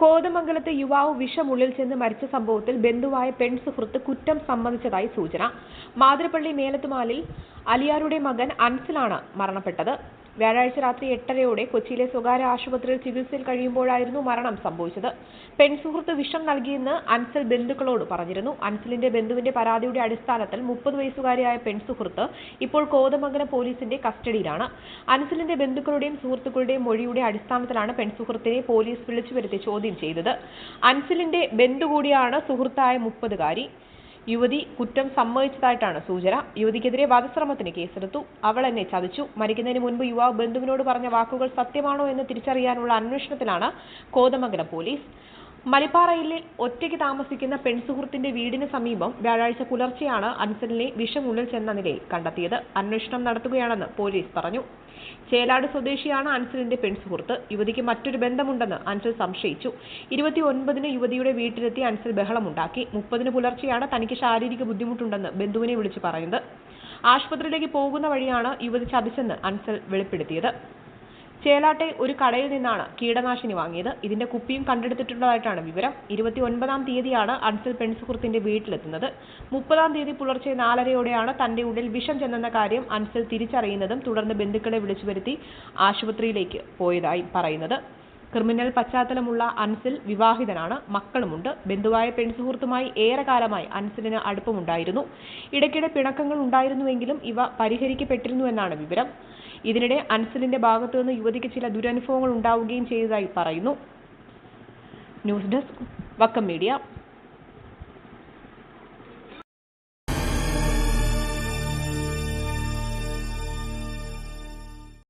കോതമംഗലത്തെ യുവാവ് വിഷമുള്ളിൽ ചെന്ന് മരിച്ച സംഭവത്തിൽ ബന്ധുവായ പെൺ സുഹൃത്ത് കുറ്റം സമ്മതിച്ചതായി സൂചന. മാതിരപ്പള്ളി മേലത്തുമാലിൽ അലിയാരുടെ മകൻ അൻസിലാണ് മരണപ്പെട്ടത്. വ്യാഴാഴ്ച രാത്രി എട്ടരയോടെ കൊച്ചിയിലെ സ്വകാര്യ ആശുപത്രിയിൽ ചികിത്സയിൽ കഴിയുമ്പോഴായിരുന്നു മരണം സംഭവിച്ചത്. പെൺസുഹൃത്ത് വിഷം നൽകിയെന്ന് അൻസൽ ബന്ധുക്കളോട് പറഞ്ഞിരുന്നു. അൻസലിന്റെ ബന്ധുവിന്റെ പരാതിയുടെ അടിസ്ഥാനത്തിൽ മുപ്പത് വയസ്സുകാരിയായ പെൺസുഹൃത്ത് ഇപ്പോൾ കോതമംഗലം പോലീസിന്റെ കസ്റ്റഡിയിലാണ്. അൻസലിന്റെ ബന്ധുക്കളുടെയും സുഹൃത്തുക്കളുടെയും മൊഴിയുടെ അടിസ്ഥാനത്തിലാണ് പെൺസുഹൃത്തിനെ പോലീസ് വിളിച്ചു വരുത്തി ചോദ്യം ചെയ്തത്. അൻസലിന്റെ ബന്ധു കൂടിയാണ് സുഹൃത്തായ മുപ്പതുകാരി. യുവതി കുറ്റം സമ്മതിച്ചതായിട്ടാണ് സൂചന. യുവതിക്കെതിരെ വധശ്രമത്തിന് കേസെടുത്തു. അവൾ എന്നെ ചതിച്ചു. മരിക്കുന്നതിന് മുൻപ് യുവാവ് ബന്ധുവിനോട് പറഞ്ഞ വാക്കുകൾ സത്യമാണോ എന്ന് തിരിച്ചറിയാനുള്ള അന്വേഷണത്തിലാണ് കോതമംഗലം പോലീസ്. മലിപ്പാറയിലെ ഒറ്റയ്ക്ക് താമസിക്കുന്ന പെൺസുഹൃത്തിന്റെ വീടിന് സമീപം വ്യാഴാഴ്ച പുലർച്ചെയാണ് അൻസലിനെ വിഷമുള്ളിൽ ചെന്ന നിലയിൽ കണ്ടെത്തിയത്. അന്വേഷണം നടത്തുകയാണെന്ന് പോലീസ് പറഞ്ഞു. ചേലാട് സ്വദേശിയാണ് അൻസലിന്റെ പെൺസുഹൃത്ത്. യുവതിക്ക് മറ്റൊരു ബന്ധമുണ്ടെന്ന് അൻസൽ സംശയിച്ചു. ഇരുപത്തിയൊൻപതിന് യുവതിയുടെ വീട്ടിലെത്തി അൻസൽ ബഹളമുണ്ടാക്കി. മുപ്പതിന് പുലർച്ചെയാണ് തനിക്ക് ശാരീരിക ബുദ്ധിമുട്ടുണ്ടെന്ന് ബന്ധുവിനെ വിളിച്ചു പറയുന്നത്. ആശുപത്രിയിലേക്ക് പോകുന്ന വഴിയാണ് യുവതി ചതിച്ചെന്ന് അൻസൽ വെളിപ്പെടുത്തിയത്. ചേലാട്ടെ ഒരു കടയിൽ നിന്നാണ് കീടനാശിനി വാങ്ങിയത്. ഇതിന്റെ കുപ്പിയും കണ്ടെടുത്തിട്ടുള്ളതായിട്ടാണ് വിവരം. ഇരുപത്തി ഒൻപതാം തീയതിയാണ് അൻസൽ പെൺസുഹൃത്തിന്റെ വീട്ടിലെത്തുന്നത്. മുപ്പതാം തീയതി പുലർച്ചെ നാലരയോടെയാണ് തന്റെ ഉള്ളിൽ വിഷം ചെന്നെന്ന കാര്യം അൻസൽ തിരിച്ചറിയുന്നതും തുടർന്ന് ബന്ധുക്കളെ വിളിച്ചു വരുത്തി ആശുപത്രിയിലേക്ക് പോയതായി പറയുന്നത്. ക്രിമിനൽ പശ്ചാത്തലമുള്ള അൻസിൽ വിവാഹിതനാണ്. മക്കളുമുണ്ട്. ബന്ധുവായ പെൺസുഹൃത്തുമായി ഏറെക്കാലമായി അൻസിലിന് അടുപ്പമുണ്ടായിരുന്നു. ഇടയ്ക്കിടെ പിണക്കങ്ങൾ ഉണ്ടായിരുന്നുവെങ്കിലും ഇവ പരിഹരിക്കപ്പെട്ടിരുന്നുവെന്നാണ് വിവരം. ഇതിനിടെ അൻസിലിന്റെ ഭാഗത്തുനിന്ന് യുവതിക്ക് ചില ദുരനുഭവങ്ങൾ ഉണ്ടാവുകയും ചെയ്തതായി പറയുന്നു. News desk Vakkam media.